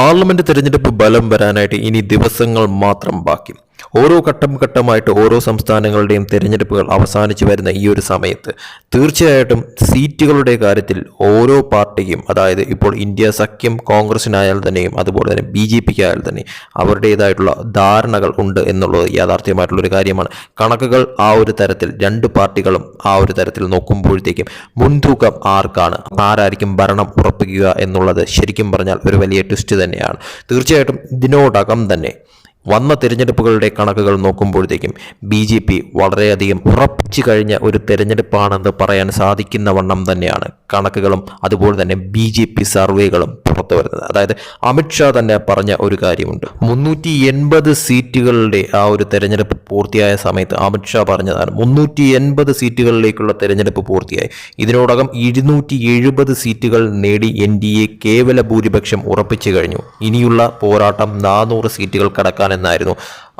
Parliament തെരഞ്ഞെടുപ്പ് ബലം വരാനായിട്ട് ഇനി ദിവസങ്ങൾ മാത്രം ബാക്കി. ഓരോ ഘട്ടം ഘട്ടമായിട്ട് ഓരോ സംസ്ഥാനങ്ങളുടെയും തിരഞ്ഞെടുപ്പുകൾ അവസാനിച്ചു വരുന്ന ഈ ഒരു സമയത്ത് തീർച്ചയായിട്ടും സീറ്റുകളുടെ കാര്യത്തിൽ ഓരോ പാർട്ടിക്കും അതായത് ഇപ്പോൾ ഇന്ത്യ സഖ്യം കോൺഗ്രസിനായാൽ തന്നെയും അതുപോലെ തന്നെ ബി ജെ പിക്ക് ആയാൽ തന്നെ അവരുടേതായിട്ടുള്ള ധാരണകൾ ഉണ്ട് എന്നുള്ളത് യാഥാർത്ഥ്യമായിട്ടുള്ളൊരു കാര്യമാണ്. കണക്കുകൾ ആ ഒരു തരത്തിൽ രണ്ട് പാർട്ടികളും ആ ഒരു തരത്തിൽ നോക്കുമ്പോഴത്തേക്കും മുൻതൂക്കം ആർക്കാണ്? ആരായിരിക്കും ഭരണം ഉറപ്പിക്കുക എന്നുള്ളത് ശരിക്കും പറഞ്ഞാൽ ഒരു വലിയ ട്വിസ്റ്റ് തന്നെയാണ്. തീർച്ചയായിട്ടും ഇതിനോടകം തന്നെ വന്ന തിരഞ്ഞെടുപ്പുകളുടെ കണക്കുകൾ നോക്കുമ്പോഴത്തേക്കും ബി ജെ പി വളരെയധികം ഉറപ്പിച്ചു കഴിഞ്ഞ ഒരു തിരഞ്ഞെടുപ്പാണെന്ന് പറയാൻ സാധിക്കുന്ന വണ്ണം തന്നെയാണ്. കണക്കുകളും അതുപോലെ തന്നെ ബി ജെ പി സർവേകളും പുറത്തു വരുന്നത്. അതായത് അമിത്ഷാ തന്നെ പറഞ്ഞ ഒരു കാര്യമുണ്ട്. മുന്നൂറ്റി എൺപത് സീറ്റുകളുടെ ആ ഒരു തെരഞ്ഞെടുപ്പ് പൂർത്തിയായ സമയത്ത് അമിത്ഷാ പറഞ്ഞതാണ് മുന്നൂറ്റി എൺപത് സീറ്റുകളിലേക്കുള്ള തെരഞ്ഞെടുപ്പ് പൂർത്തിയായി. ഇതിനോടകം ഇരുന്നൂറ്റി എഴുപത് സീറ്റുകൾ നേടി എൻ ഡി എ കേവല ഭൂരിപക്ഷം ഉറപ്പിച്ചു കഴിഞ്ഞു. ഇനിയുള്ള പോരാട്ടം നാനൂറ് സീറ്റുകൾ കടക്കാനെന്നായിരുന്നു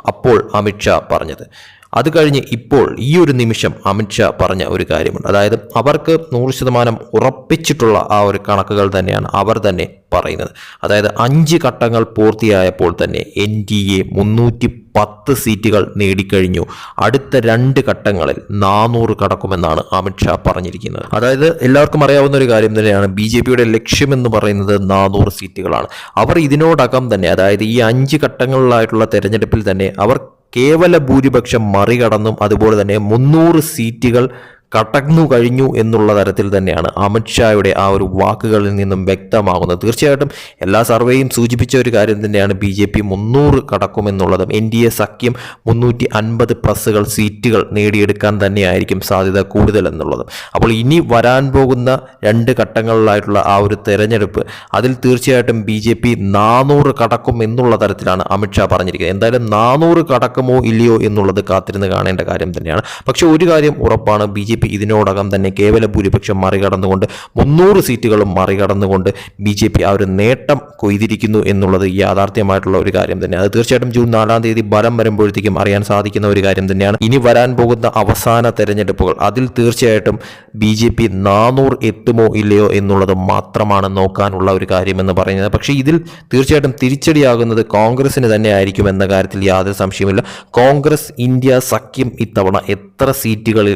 അപ്പോൾ അമിത്ഷാ പറഞ്ഞത്. അത് കഴിഞ്ഞ് ഇപ്പോൾ ഈ ഒരു നിമിഷം അമിത്ഷാ പറഞ്ഞ ഒരു കാര്യമുണ്ട്. അതായത് അവർക്ക് നൂറ് ശതമാനം ഉറപ്പിച്ചിട്ടുള്ള ആ ഒരു കണക്കുകൾ തന്നെയാണ് അവർ തന്നെ പറയുന്നത്. അതായത് അഞ്ച് ഘട്ടങ്ങൾ പൂർത്തിയായപ്പോൾ തന്നെ എൻ ഡി എ മുന്നൂറ്റി പത്ത് സീറ്റുകൾ നേടിക്കഴിഞ്ഞു. അടുത്ത രണ്ട് ഘട്ടങ്ങളിൽ നാനൂറ് കടക്കുമെന്നാണ് അമിത്ഷാ പറഞ്ഞിരിക്കുന്നത്. അതായത് എല്ലാവർക്കും അറിയാവുന്ന ഒരു കാര്യം തന്നെയാണ്. ബി ജെ പിയുടെ ലക്ഷ്യമെന്ന് പറയുന്നത് നാനൂറ് സീറ്റുകളാണ്. അവർ ഇതിനോടകം തന്നെ അതായത് ഈ അഞ്ച് ഘട്ടങ്ങളിലായിട്ടുള്ള തെരഞ്ഞെടുപ്പിൽ തന്നെ അവർ കേവല ഭൂരിപക്ഷം മറികടന്നും അതുപോലെ തന്നെ മുന്നൂറ് സീറ്റുകൾ കടന്നു കഴിഞ്ഞു എന്നുള്ള തരത്തിൽ തന്നെയാണ് അമിത്ഷായുടെ ആ ഒരു വാക്കുകളിൽ നിന്നും വ്യക്തമാകുന്നത്. തീർച്ചയായിട്ടും എല്ലാ സർവേയും സൂചിപ്പിച്ച ഒരു കാര്യം തന്നെയാണ് ബി ജെ പി മുന്നൂറ് കടക്കുമെന്നുള്ളതും എൻ ഡി എ സഖ്യം മുന്നൂറ്റി അൻപത് പ്ലസുകൾ സീറ്റുകൾ നേടിയെടുക്കാൻ തന്നെയായിരിക്കും സാധ്യത കൂടുതൽ എന്നുള്ളതും അപ്പോൾ ഇനി വരാൻ പോകുന്ന രണ്ട് ഘട്ടങ്ങളിലായിട്ടുള്ള ആ ഒരു തെരഞ്ഞെടുപ്പ് അതിൽ തീർച്ചയായിട്ടും ബി ജെ പി നാനൂറ് കടക്കും എന്നുള്ള തരത്തിലാണ് അമിത്ഷാ പറഞ്ഞിരിക്കുന്നത്. എന്തായാലും നാനൂറ് കടക്കുമോ ഇല്ലയോ എന്നുള്ളത് കാത്തിരുന്ന് കാണേണ്ട കാര്യം തന്നെയാണ്. പക്ഷേ ഒരു കാര്യം ഉറപ്പാണ് ബി ജെ പി ഇതിനോടകം തന്നെ കേവല ഭൂരിപക്ഷം മറികടന്നുകൊണ്ട് മുന്നൂറ് സീറ്റുകളും മറികടന്നുകൊണ്ട് ബി ജെ പി ആ ഒരു നേട്ടം കൊയ്തിരിക്കുന്നു എന്നുള്ളത് യാഥാർത്ഥ്യമായിട്ടുള്ള ഒരു കാര്യം തന്നെ. അത് തീർച്ചയായിട്ടും ജൂൺ നാലാം തീയതി ബലം വരുമ്പോഴത്തേക്കും അറിയാൻ സാധിക്കുന്ന ഒരു കാര്യം തന്നെയാണ്. ഇനി വരാൻ പോകുന്ന അവസാന തെരഞ്ഞെടുപ്പുകൾ അതിൽ തീർച്ചയായിട്ടും ബി ജെ പി നാനൂറ് എത്തുമോ ഇല്ലയോ എന്നുള്ളത് മാത്രമാണ് നോക്കാനുള്ള ഒരു കാര്യമെന്ന് പറയുന്നത്. പക്ഷേ ഇതിൽ തീർച്ചയായിട്ടും തിരിച്ചടിയാകുന്നത് കോൺഗ്രസിന് തന്നെ ആയിരിക്കും എന്ന കാര്യത്തിൽ യാതൊരു സംശയമില്ല കോൺഗ്രസ് ഇന്ത്യ സഖ്യം ഇത്തവണ എത്ര സീറ്റുകളിൽ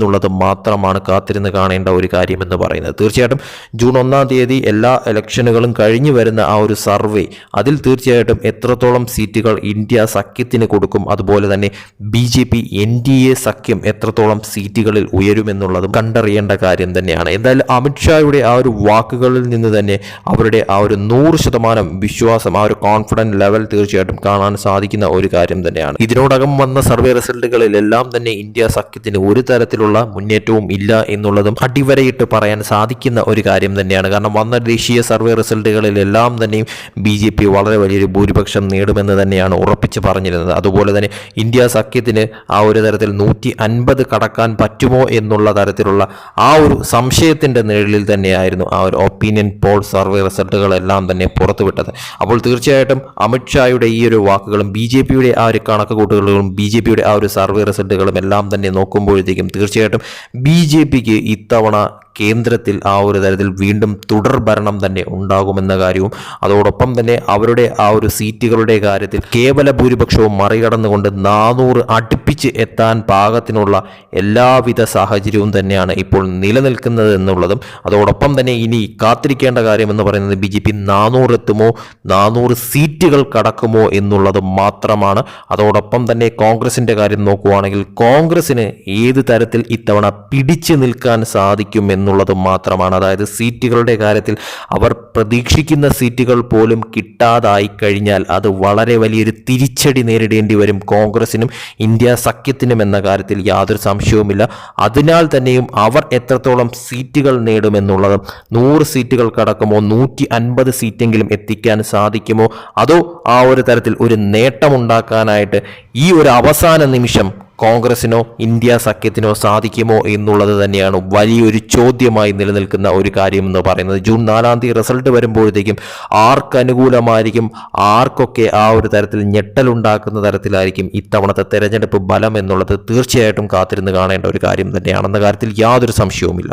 ഒതുങ്ങുമെന്നുള്ളത് മാത്രമാണ് കാത്തിരുന്ന് കാണേണ്ട ഒരു കാര്യമെന്ന് പറയുന്നത്. തീർച്ചയായിട്ടും ജൂൺ ഒന്നാം തീയതി എല്ലാ ഇലക്ഷനുകളും കഴിഞ്ഞു വരുന്ന ആ ഒരു സർവേ അതിൽ തീർച്ചയായിട്ടും എത്രത്തോളം സീറ്റുകൾ ഇന്ത്യ സഖ്യത്തിന് കൊടുക്കും അതുപോലെ തന്നെ B J P N D A സഖ്യം എത്രത്തോളം സീറ്റുകളിൽ ഉയരുമെന്നുള്ളതും കണ്ടറിയേണ്ട കാര്യം തന്നെയാണ്. എന്തായാലും അമിത്ഷായുടെ ആ ഒരു വാക്കുകളിൽ നിന്ന് തന്നെ അവരുടെ ആ ഒരു നൂറ് ശതമാനം വിശ്വാസം ആ ഒരു കോൺഫിഡന്റ് ലെവൽ തീർച്ചയായിട്ടും കാണാൻ സാധിക്കുന്ന ഒരു കാര്യം തന്നെയാണ്. ഇതിനോടകം വന്ന സർവേ റിസൾട്ടുകളിലെല്ലാം തന്നെ ഇന്ത്യ സഖ്യത്തിന് ഒരു തരത്തിലുള്ള മുന്നേറ്റവും ഇല്ല എന്നുള്ളതും അടിവരയിട്ട് പറയാൻ സാധിക്കുന്ന ഒരു കാര്യം തന്നെയാണ്. കാരണം വന്ന ദേശീയ സർവേ റിസൾട്ടുകളിലെല്ലാം തന്നെയും ബി ജെ പി വളരെ വലിയൊരു ഭൂരിപക്ഷം നേടുമെന്ന് തന്നെയാണ് ഉറപ്പിച്ച് പറഞ്ഞിരുന്നത്. അതുപോലെ തന്നെ ഇന്ത്യ സഖ്യത്തിന് ആ ഒരു തരത്തിൽ നൂറ്റി അൻപത് കടക്കാൻ പറ്റുമോ എന്നുള്ള തരത്തിലുള്ള ആ ഒരു സംശയത്തിന്റെ നിഴലിൽ തന്നെയായിരുന്നു ആ ഒരു ഒപ്പീനിയൻ പോൾ സർവേ റിസൾട്ടുകളെല്ലാം തന്നെ പുറത്തുവിട്ടത്. അപ്പോൾ തീർച്ചയായിട്ടും അമിത്ഷായുടെ ഈ ഒരു വാക്കുകളും ബി ജെ പിയുടെ ആ ഒരു കണക്കുകൂട്ടലുകളും ബി ജെ പിയുടെ ആ ഒരു സർവേ റിസൾട്ടുകളും എല്ലാം തന്നെ നോക്കുമ്പോഴത്തേക്കും തീർച്ചയായിട്ടും ബി ജെ പിക്ക് ഇത്തവണ കേന്ദ്രത്തിൽ ആ ഒരു തരത്തിൽ വീണ്ടും തുടർ ഭരണം തന്നെ ഉണ്ടാകുമെന്ന കാര്യവും അതോടൊപ്പം തന്നെ അവരുടെ ആ ഒരു സീറ്റുകളുടെ കാര്യത്തിൽ കേവല ഭൂരിപക്ഷവും മറികടന്നുകൊണ്ട് നാനൂറ് അടുപ്പിച്ച് എത്താൻ പാകത്തിനുള്ള എല്ലാവിധ സാഹചര്യവും തന്നെയാണ് ഇപ്പോൾ നിലനിൽക്കുന്നത് എന്നുള്ളതും. അതോടൊപ്പം തന്നെ ഇനി കാത്തിരിക്കേണ്ട കാര്യം എന്ന് പറയുന്നത് ബി ജെ പി നാനൂറ് എത്തുമോ നാനൂറ് സീറ്റുകൾ കടക്കുമോ എന്നുള്ളത് മാത്രമാണ്. അതോടൊപ്പം തന്നെ കോൺഗ്രസിന്റെ കാര്യം നോക്കുകയാണെങ്കിൽ കോൺഗ്രസിന് ഏത് തരത്തിൽ ഇത്തവണ പിടിച്ചു നിൽക്കാൻ സാധിക്കും എന്നുള്ളത് മാത്രമാണ്. അതായത് സീറ്റുകളുടെ കാര്യത്തിൽ അവർ പ്രതീക്ഷിക്കുന്ന സീറ്റുകൾ പോലും കിട്ടാതായി കഴിഞ്ഞാൽ അത് വളരെ വലിയൊരു തിരിച്ചടി നേരിടേണ്ടി വരും കോൺഗ്രസിനും ഇന്ത്യ സഖ്യത്തിനും എന്ന കാര്യത്തിൽ യാതൊരു സംശയവുമില്ല. അതിനാൽ തന്നെയും അവർ എത്രത്തോളം സീറ്റുകൾ നേടുമെന്നുള്ളതും നൂറ് സീറ്റുകൾ കടക്കുമോ നൂറ്റി അൻപത് സീറ്റെങ്കിലും എത്തിക്കാൻ സാധിക്കുമോ? അതോ ആ ഒരു തരത്തിൽ ഒരു നേട്ടമുണ്ടാക്കാനായിട്ട് ഈ ഒരു അവസാന നിമിഷം കോൺഗ്രസിനോ ഇന്ത്യ സഖ്യത്തിനോ സാധിക്കുമോ എന്നുള്ളത് തന്നെയാണ് വലിയൊരു ചോദ്യമായി നിലനിൽക്കുന്ന ഒരു കാര്യം എന്ന് പറയുന്നത്. ജൂൺ നാലാം തീയതി റിസൾട്ട് വരുമ്പോഴത്തേക്കും ആർക്ക് അനുകൂലമായിരിക്കും ആർക്കൊക്കെ ആ ഒരു തരത്തിൽ ഞെട്ടലുണ്ടാക്കുന്ന തരത്തിലായിരിക്കും ഇത്തവണത്തെ തെരഞ്ഞെടുപ്പ് ബലം എന്നുള്ളത് തീർച്ചയായിട്ടും കാത്തിരുന്ന് കാണേണ്ട ഒരു കാര്യം തന്നെയാണെന്ന കാര്യത്തിൽ യാതൊരു സംശയവുമില്ല.